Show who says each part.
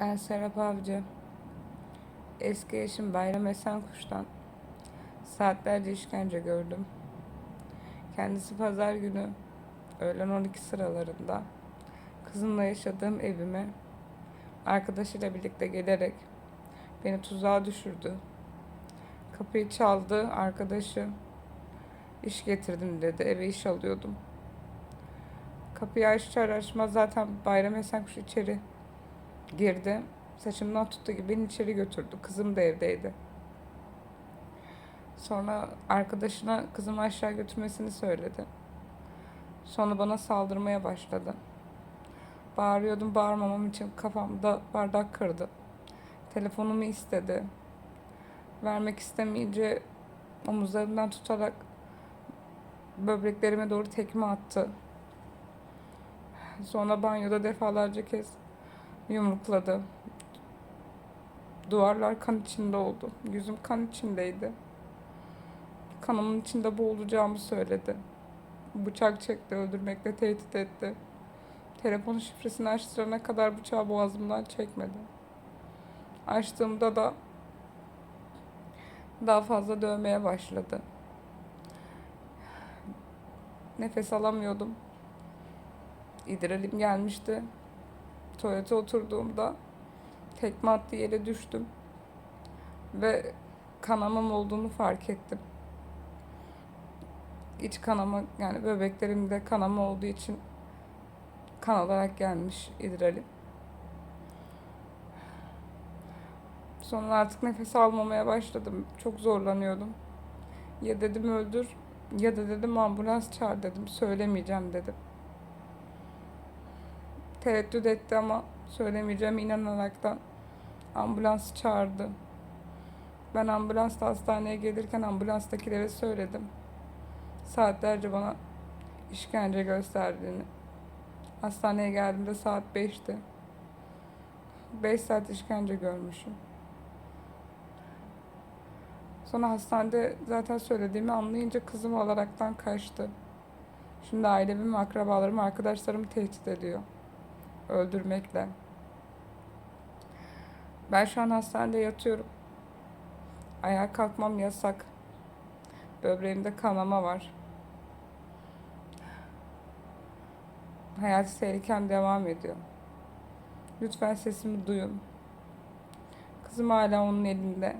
Speaker 1: Ben Serap Avcı. Eski eşim Bayram Esenkuş'tan saatlerce işkence gördüm. Kendisi pazar günü öğlen 12 sıralarında kızımla yaşadığım evime arkadaşıyla birlikte gelerek beni tuzağa düşürdü. Kapıyı çaldı arkadaşı. İş getirdim dedi. Eve iş alıyordum. Kapıyı açar açmaz zaten Bayram Esenkuş içeri girdi. Saçımdan tuttu gibi beni içeri götürdü. Kızım da evdeydi. Sonra arkadaşına kızımı aşağı götürmesini söyledi. Sonra bana saldırmaya başladı. Bağırıyordum bağırmamam için kafamda bardak kırdı. Telefonumu istedi. Vermek istemeyince omuzlarımdan tutarak böbreklerime doğru tekme attı. Sonra banyoda defalarca kez yumrukladı. Duvarlar kan içinde oldu. Yüzüm kan içindeydi. Kanımın içinde boğulacağımı söyledi. Bıçak çekti, öldürmekle tehdit etti. Telefon şifresini açtırana kadar bıçağı boğazımdan çekmedi. Açtığımda da daha fazla dövmeye başladı. Nefes alamıyordum. İdralim gelmişti. Tuvalete oturduğumda tekme attığı yere düştüm. Ve kanamam olduğunu fark ettim. İç kanama yani böbreklerimde kanama olduğu için kan olarak gelmiş idralim. Sonra artık nefes almamaya başladım. Çok zorlanıyordum. Ya dedim öldür ya da dedim ambulans çağır dedim. Söylemeyeceğim dedim. Tereddüt etti ama söylemeyeceğim inanaraktan ambulans çağırdı. Ben ambulansla hastaneye gelirken ambulanstakilere söyledim. Saatlerce bana işkence gösterdiğini. Hastaneye geldiğimde saat 5'ti. 5 saat işkence görmüşüm. Sonra hastanede zaten söylediğimi anlayınca kızım olaraktan kaçtı. Şimdi ailemi, akrabalarımı, arkadaşlarımı tehdit ediyor. Öldürmekle. Ben şu an hastanede yatıyorum. Ayağa kalkmam yasak. Böbreğimde kanama var. Hayati tehlikem devam ediyor. Lütfen sesimi duyun. Kızım hala onun elinde.